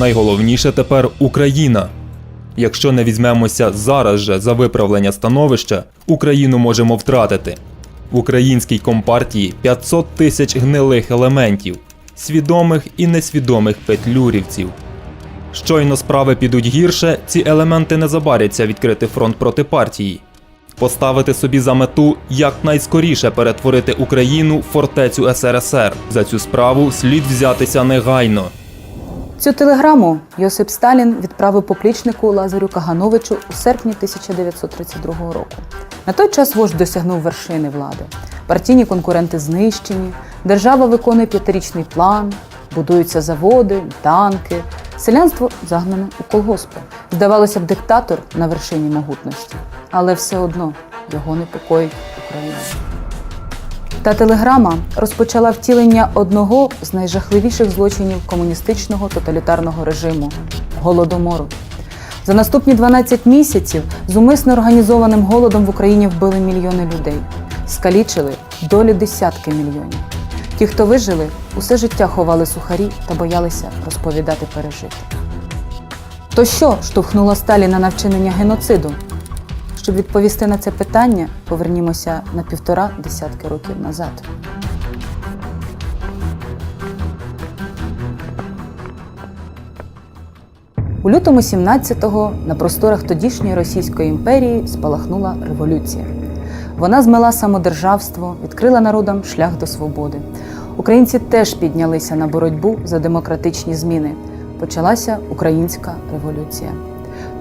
Найголовніше тепер Україна. Якщо не візьмемося зараз же за виправлення становища, Україну можемо втратити. В українській компартії 500 тисяч гнилих елементів, свідомих і несвідомих петлюрівців. Щойно справи підуть гірше, ці елементи не забаряться відкрити фронт проти партії. Поставити собі за мету якнайскоріше перетворити Україну в фортецю СРСР. За цю справу слід взятися негайно. Цю телеграму Йосип Сталін відправив поплічнику Лазарю Кагановичу у серпні 1932 року. На той час вождь досягнув вершини влади. Партійні конкуренти знищені, держава виконує п'ятирічний план, будуються заводи, танки, селянство загнане у колгоспи. Здавалося б, диктатор на вершині могутності, але все одно його непокоїть Україна. Та телеграма розпочала втілення одного з найжахливіших злочинів комуністичного тоталітарного режиму голодомору. За наступні 12 місяців з умисно організованим голодом в Україні вбили мільйони людей, скалічили долі десятки мільйонів. Ті, хто вижили, усе життя ховали сухарі та боялися розповідати пережити. То що штовхнуло Сталіна на вчинення геноциду? Щоб відповісти на це питання, повернімося на півтора десятки років назад. У лютому 17-го на просторах тодішньої Російської імперії спалахнула революція. Вона змела самодержавство, відкрила народам шлях до свободи. Українці теж піднялися на боротьбу за демократичні зміни. Почалася Українська революція,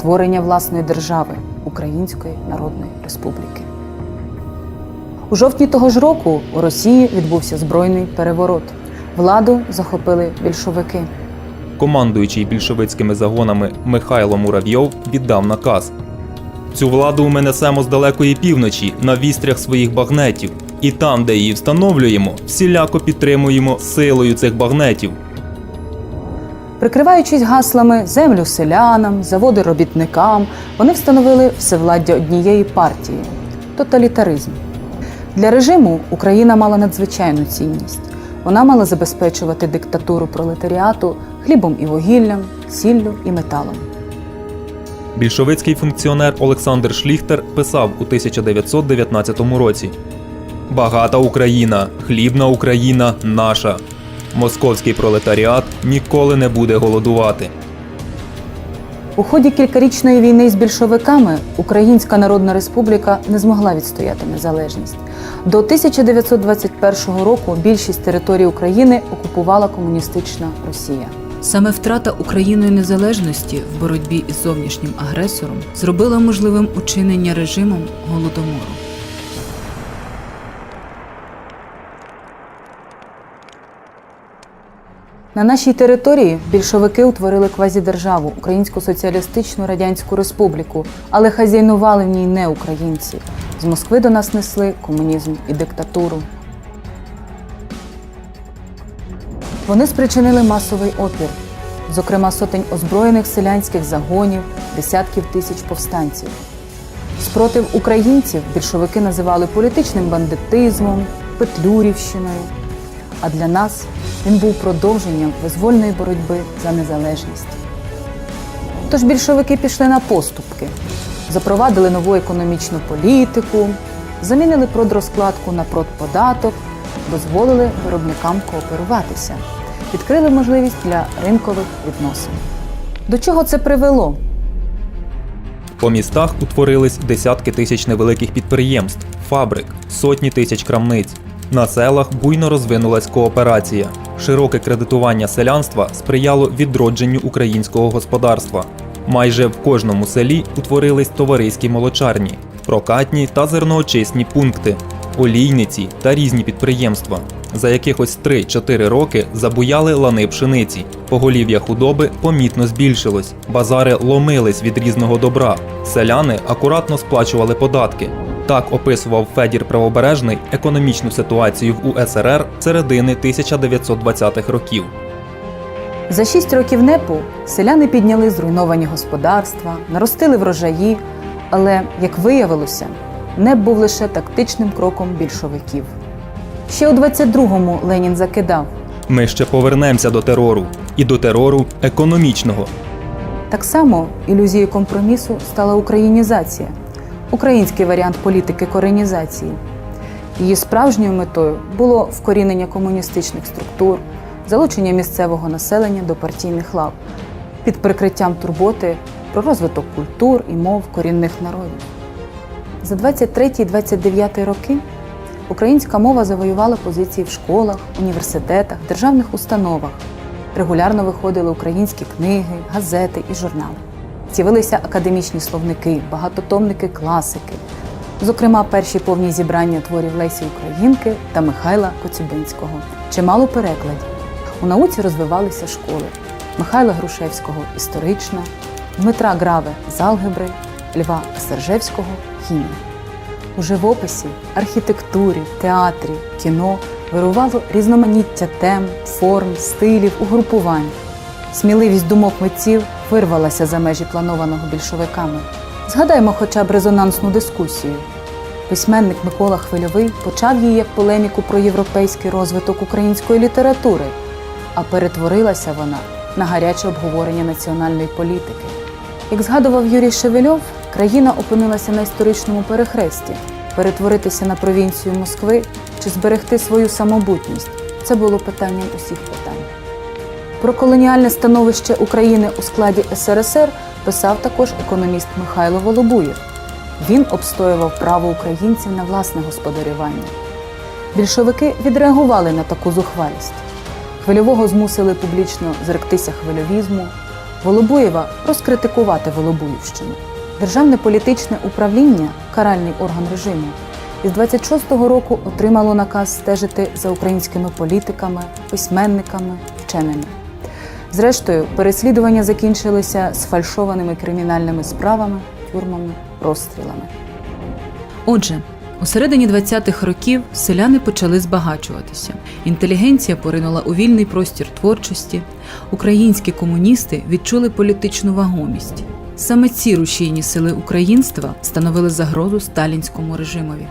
творення власної держави Української Народної Республіки. У жовтні того ж року у Росії відбувся збройний переворот. Владу захопили більшовики. Командуючий більшовицькими загонами Михайло Муравйов віддав наказ. Цю владу ми несемо з далекої півночі на вістрях своїх багнетів, і там, де її встановлюємо, всіляко підтримуємо силою цих багнетів. Прикриваючись гаслами землю селянам, заводи робітникам, вони встановили всевладдя однієї партії тоталітаризм. Для режиму Україна мала надзвичайну цінність. Вона мала забезпечувати диктатуру пролетаріату хлібом і вугіллям, сіллю і металом. Більшовицький функціонер Олександр Шліхтер писав у 1919 році: Багата Україна, хлібна Україна наша. Московський пролетаріат ніколи не буде голодувати. У ході кількарічної війни з більшовиками Українська Народна Республіка не змогла відстояти незалежність. До 1921 року більшість території України окупувала комуністична Росія. Саме втрата Україною незалежності в боротьбі із зовнішнім агресором зробила можливим учинення режимом голодомору. На нашій території більшовики утворили квазідержаву Українську соціалістичну радянську республіку, але хазяйнували в ній не українці. З Москви до нас несли комунізм і диктатуру. Вони спричинили масовий опір, зокрема сотень озброєних селянських загонів, десятків тисяч повстанців. Спротив українців більшовики називали політичним бандитизмом, петлюрівщиною. А для нас він був продовженням визвольної боротьби за незалежність. Тож більшовики пішли на поступки, запровадили нову економічну політику, замінили продрозкладку на продподаток, дозволили виробникам кооперуватися, відкрили можливість для ринкових відносин. До чого це привело? По містах утворились десятки тисяч невеликих підприємств, фабрик, сотні тисяч крамниць. На селах буйно розвинулась кооперація. Широке кредитування селянства сприяло відродженню українського господарства. Майже в кожному селі утворились товариські молочарні, прокатні та зерноочисні пункти, олійниці та різні підприємства. За якихось 3-4 роки забуяли лани пшениці. Поголів'я худоби помітно збільшилось, базари ломились від різного добра. Селяни акуратно сплачували податки. Так описував Федір Правобережний економічну ситуацію в УСРР середини 1920-х років. За шість років НЕПу селяни підняли зруйновані господарства, наростили врожаї, але, як виявилося, НЕП був лише тактичним кроком більшовиків. Ще у 22-му Ленін закидав: Ми ще повернемося до терору і до терору економічного. Так само ілюзією компромісу стала українізація, український варіант політики коренізації. Її справжньою метою було вкорінення комуністичних структур, залучення місцевого населення до партійних лав під прикриттям турботи про розвиток культур і мов корінних народів. За 23-29 роки українська мова завоювала позиції в школах, університетах, державних установах. Регулярно виходили українські книги, газети і журнали. З'явилися академічні словники, багатотомники класики, зокрема, перші повні зібрання творів Лесі Українки та Михайла Коцюбинського, чимало перекладів. У науці розвивалися школи Михайла Грушевського історична, Дмитра Граве з алгебри, Льва Сержевського хімія. У живописі, архітектурі, театрі, кіно вирувало різноманіття тем, форм, стилів, угрупувань. Сміливість думок митців вирвалася за межі планованого більшовиками. Згадаймо хоча б резонансну дискусію. Письменник Микола Хвильовий почав її як полеміку про європейський розвиток української літератури, а перетворилася вона на гаряче обговорення національної політики. Як згадував Юрій Шевельов, країна опинилася на історичному перехресті. Перетворитися на провінцію Москви чи зберегти свою самобутність це було питанням усіх питань. Про колоніальне становище України у складі СРСР писав також економіст Михайло Волобуєв. Він обстоював право українців на власне господарювання. Більшовики відреагували на таку зухвалість. Хвильового змусили публічно зректися хвильовізму, Волобуєва розкритикувати Волобуївщину. Державне політичне управління, каральний орган режиму, із 26-го року отримало наказ стежити за українськими політиками, письменниками, вченими. Зрештою, переслідування закінчилися сфальшованими кримінальними справами, тюрмами, розстрілами. Отже, у середині 20-х років селяни почали збагачуватися. Інтелігенція поринула у вільний простір творчості. Українські комуністи відчули політичну вагомість. Саме ці рушійні сили українства становили загрозу сталінському режимові.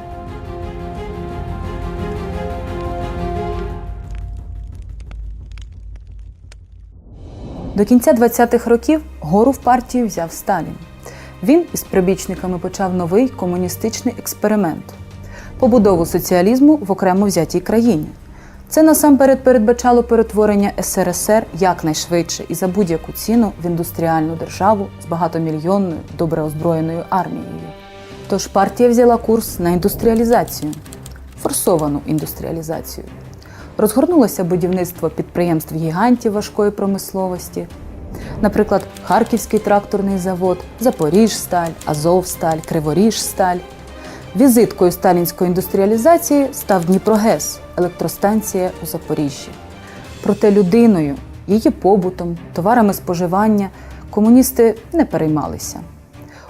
До кінця 20-х років гору в партії взяв Сталін. Він із прибічниками почав новий комуністичний експеримент побудову соціалізму в окремо взятій країні. Це насамперед передбачало перетворення СРСР якнайшвидше і за будь-яку ціну в індустріальну державу з багатомільйонною добре озброєною армією. Тож партія взяла курс на індустріалізацію, форсовану індустріалізацію. Розгорнулося будівництво підприємств гігантів важкої промисловості, наприклад, Харківський тракторний завод, Запоріжсталь, Азовсталь, Криворіжсталь. Візиткою сталінської індустріалізації став Дніпрогес, електростанція у Запоріжжі. Проте людиною, її побутом, товарами споживання комуністи не переймалися.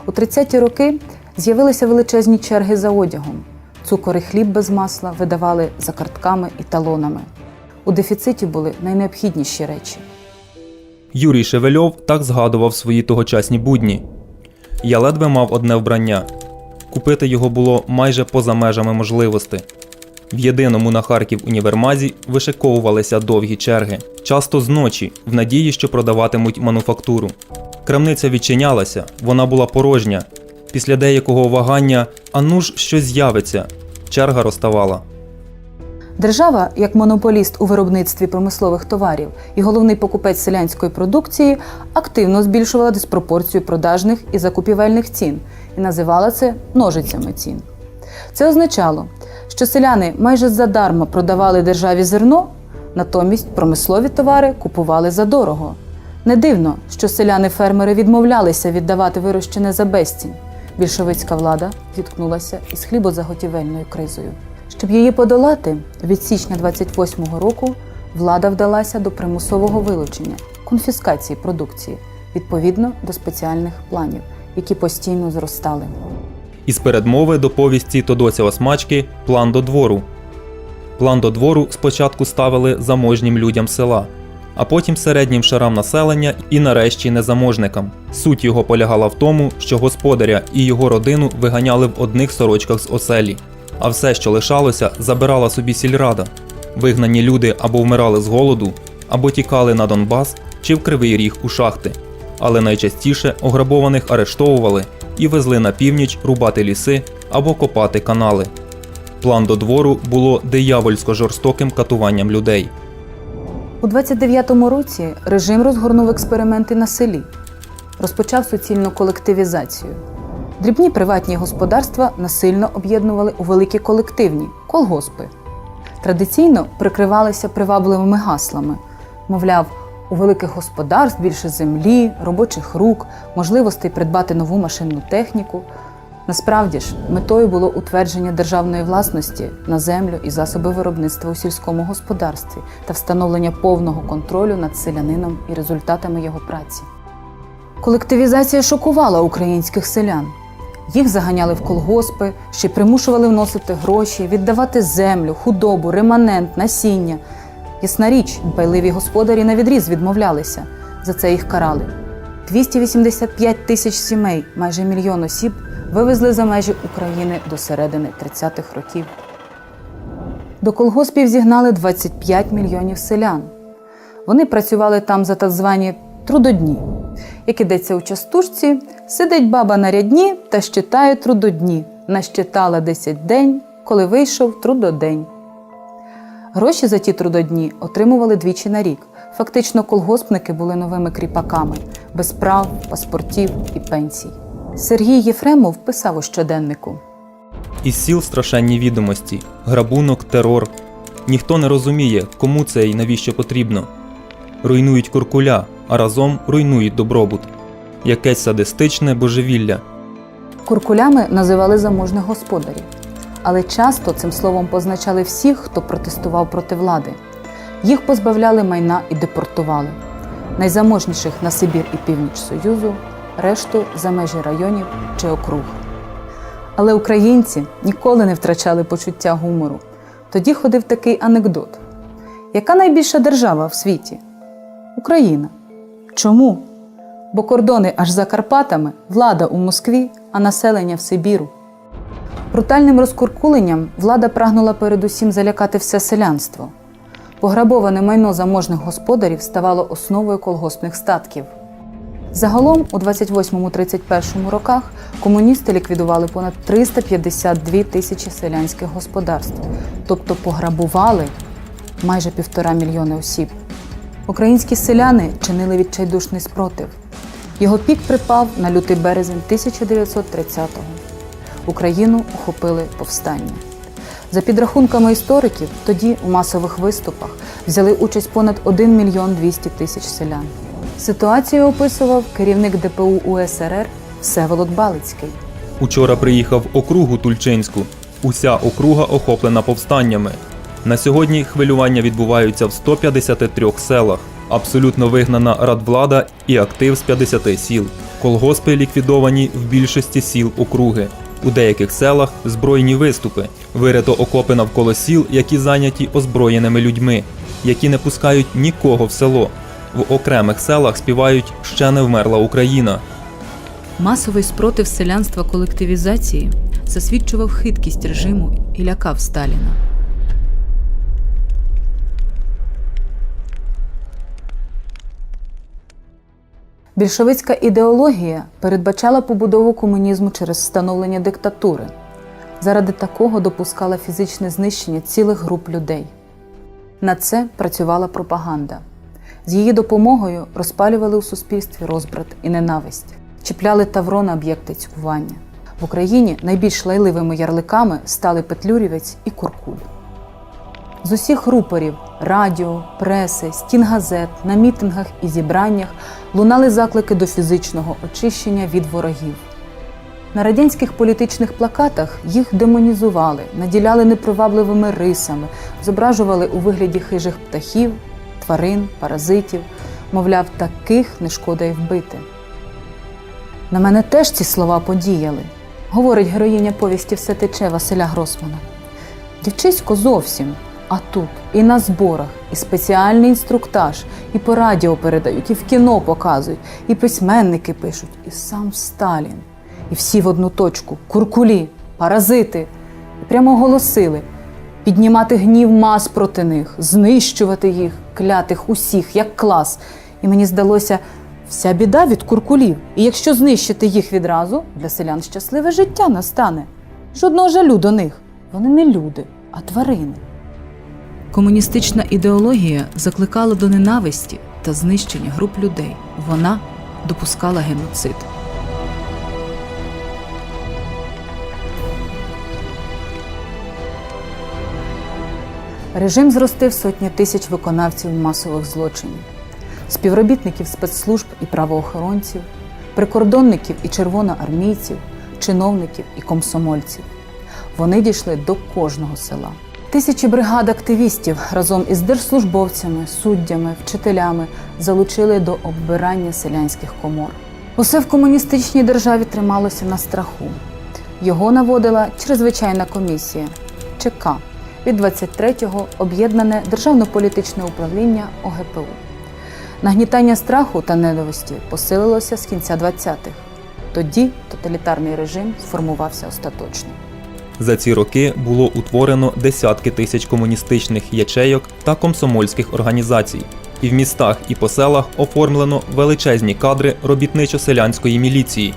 У 30-ті роки з'явилися величезні черги за одягом. Цукор і хліб без масла видавали за картками і талонами. У дефіциті були найнеобхідніші речі. Юрій Шевельов так згадував свої тогочасні будні. Я ледве мав одне вбрання. Купити його було майже поза межами можливостей. В єдиному на Харків універмазі вишиковувалися довгі черги, часто зночі, в надії, що продаватимуть мануфактуру. Крамниця відчинялася, вона була порожня. Після деякого вагання, а ну ж щось з'явиться. Черга розставала. Держава, як монополіст у виробництві промислових товарів і головний покупець селянської продукції, активно збільшувала диспропорцію продажних і закупівельних цін і називала це ножицями цін. Це означало, що селяни майже задарма продавали державі зерно, натомість промислові товари купували задорого. Не дивно, що селяни-фермери відмовлялися віддавати вирощене за безцінь. Більшовицька влада зіткнулася із хлібозаготівельною кризою. Щоб її подолати, від січня 28-го року влада вдалася до примусового вилучення, конфіскації продукції відповідно до спеціальних планів, які постійно зростали. Із передмови до повісті Тодося Осмачки План до двору. План до двору спочатку ставили заможнім людям села, а потім середнім шарам населення і нарешті незаможникам. Суть його полягала в тому, що господаря і його родину виганяли в одних сорочках з оселі, а все, що лишалося, забирала собі сільрада. Вигнані люди або вмирали з голоду, або тікали на Донбас чи в Кривий Ріг у шахти. Але найчастіше ограбованих арештовували і везли на північ рубати ліси або копати канали. План до двору було диявольсько жорстоким катуванням людей. У 29-му році режим розгорнув експерименти на селі, розпочав суцільну колективізацію. Дрібні приватні господарства насильно об'єднували у великі колективні колгоспи. Традиційно прикривалися привабливими гаслами, мовляв, у великих господарств більше землі, робочих рук, можливостей придбати нову машинну техніку. Насправді ж, метою було утвердження державної власності на землю і засоби виробництва у сільському господарстві та встановлення повного контролю над селянином і результатами його праці. Колективізація шокувала українських селян. Їх заганяли в колгоспи, ще примушували вносити гроші, віддавати землю, худобу, реманент, насіння. Ясна річ, дбайливі господарі на відріз відмовлялися. За це їх карали. 285 тисяч сімей, майже мільйон осіб, вивезли за межі України до середини 30-х років. До колгоспів зігнали 25 мільйонів селян. Вони працювали там за так звані трудодні. Як ідеться у частушці, сидить баба на рядні та щитає трудодні. Нащитала 10 день, коли вийшов трудодень. Гроші за ті трудодні отримували двічі на рік. Фактично, колгоспники були новими кріпаками, без прав, паспортів і пенсій. Сергій Єфремов писав у щоденнику. Із сіл страшенні відомості, грабунок, терор. Ніхто не розуміє, кому це і навіщо потрібно. Руйнують куркуля, а разом руйнують добробут. Якесь садистичне божевілля. Куркулями називали заможних господарів, але часто цим словом позначали всіх, хто протестував проти влади. Їх позбавляли майна і депортували. Найзаможніших на Сибір і північ Союзу, решту за межі районів чи округ. Але українці ніколи не втрачали почуття гумору. Тоді ходив такий анекдот: яка найбільша держава в світі? Україна. Чому? Бо кордони аж за Карпатами, влада у Москві, а населення в Сибіру. Брутальним розкуркуленням влада прагнула передусім залякати все селянство. Пограбоване майно заможних господарів ставало основою колгоспних статків. Загалом у 28-31 роках комуністи ліквідували понад 352 тисячі селянських господарств, тобто пограбували майже півтора мільйони осіб. Українські селяни чинили відчайдушний спротив. Його пік припав на лютий березень 1930-го. Україну охопили повстання. За підрахунками істориків, тоді у масових виступах взяли участь понад 1 мільйон 200 тисяч селян. Ситуацію описував керівник ДПУ УСРР Всеволод Балицький. Учора приїхав округу Тульчинську. Уся округа охоплена повстаннями. На сьогодні хвилювання відбуваються в 153 селах. Абсолютно вигнана радвлада і актив з 50 сіл. Колгоспи ліквідовані в більшості сіл округи. У деяких селах збройні виступи, вирито окопи навколо сіл, які зайняті озброєними людьми, які не пускають нікого в село. В окремих селах співають Ще не вмерла Україна. Масовий спротив селянства колективізації засвідчував хиткість режиму і лякав Сталіна. Більшовицька ідеологія передбачала побудову комунізму через встановлення диктатури. Заради такого допускала фізичне знищення цілих груп людей. На це працювала пропаганда. З її допомогою розпалювали у суспільстві розбрат і ненависть, чіпляли тавро на об'єкти цькування. В Україні найбільш лайливими ярликами стали Петлюрівець і Куркуль. З усіх рупорів радіо, преси, стін газет, на мітингах і зібраннях лунали заклики до фізичного очищення від ворогів. На радянських політичних плакатах їх демонізували, наділяли непривабливими рисами, зображували у вигляді хижих птахів, тварин, паразитів, мовляв, таких не шкода й вбити. На мене теж ці слова подіяли, говорить героїня повісті Все тече Василя Гросмана. Дівчисько зовсім. А тут і на зборах, і спеціальний інструктаж, і по радіо передають, і в кіно показують, і письменники пишуть, і сам Сталін. І всі в одну точку куркулі, паразити. І прямо оголосили: піднімати гнів мас проти них, знищувати їх, клятих усіх, як клас. І мені здалося, вся біда від куркулів. І якщо знищити їх відразу, для селян щасливе життя настане. Жодного жалю до них. Вони не люди, а тварини. Комуністична ідеологія закликала до ненависті та знищення груп людей. Вона допускала геноцид. Режим зростив сотні тисяч виконавців масових злочинів, співробітників спецслужб і правоохоронців, прикордонників і червоноармійців, чиновників і комсомольців. Вони дійшли до кожного села. Тисячі бригад активістів разом із держслужбовцями, суддями, вчителями залучили до оббирання селянських комор. Усе в комуністичній державі трималося на страху. Його наводила чрезвичайна комісія ЧК від 23-го об'єднане державно-політичне управління ОГПУ. Нагнітання страху та ненависті посилилося з кінця 20-х. Тоді тоталітарний режим сформувався остаточно. За ці роки було утворено десятки тисяч комуністичних ячейок та комсомольських організацій. І в містах і по селах оформлено величезні кадри робітничо-селянської міліції.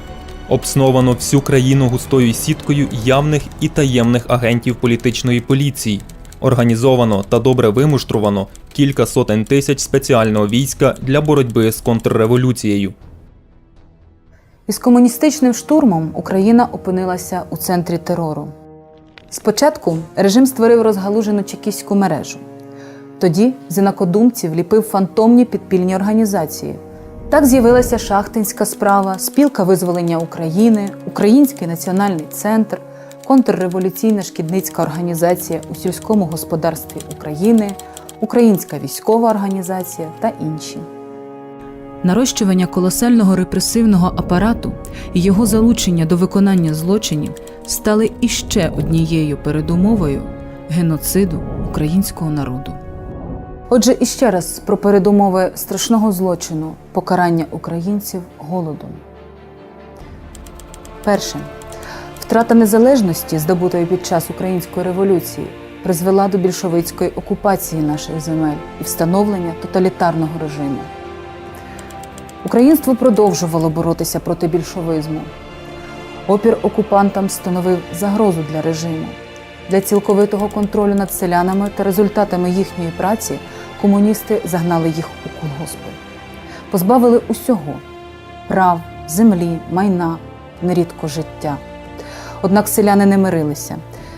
Обсновано всю країну густою сіткою явних і таємних агентів політичної поліції. Організовано та добре вимуштрувано кілька сотень тисяч спеціального війська для боротьби з контрреволюцією. Із комуністичним штурмом Україна опинилася у центрі терору. Спочатку режим створив розгалужену чекістську мережу. Тоді з інакодумців ліпив фантомні підпільні організації. Так з'явилася Шахтинська справа, спілка визволення України, Український національний центр, контрреволюційна шкідницька організація у сільському господарстві України, Українська військова організація та інші. Нарощування колосального репресивного апарату і його залучення до виконання злочинів стали іще однією передумовою геноциду українського народу. Отже, іще раз про передумови страшного злочину покарання українців голодом. Перше. Втрата незалежності, здобутої під час української революції, призвела до більшовицької окупації наших земель і встановлення тоталітарного режиму. Українство продовжувало боротися проти більшовизму. Опір окупантам становив загрозу для режиму. Для цілковитого контролю над селянами та результатами їхньої праці комуністи загнали їх у колгоспи, позбавили усього прав, землі, майна, нерідко життя. Однак селяни не мирилися,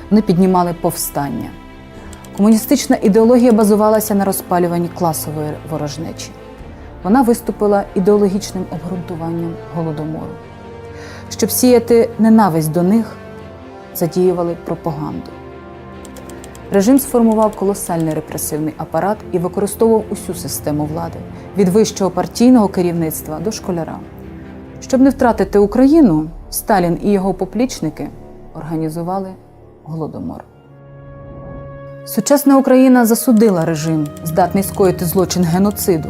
вони піднімали повстання. Комуністична ідеологія базувалася на розпалюванні класової ворожнечі. Вона виступила ідеологічним обґрунтуванням голодомору. Щоб сіяти ненависть до них, задіювали пропаганду. Режим сформував колосальний репресивний апарат і використовував усю систему влади від вищого партійного керівництва до школяра. Щоб не втратити Україну, Сталін і його поплічники організували голодомор. Сучасна Україна засудила режим, здатний скоїти злочин геноциду,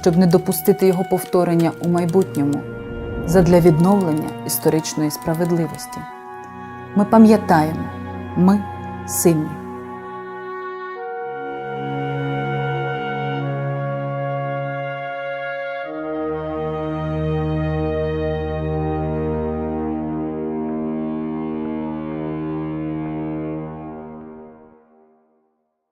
щоб не допустити його повторення у майбутньому задля відновлення історичної справедливості. Ми пам'ятаємо, ми сильні.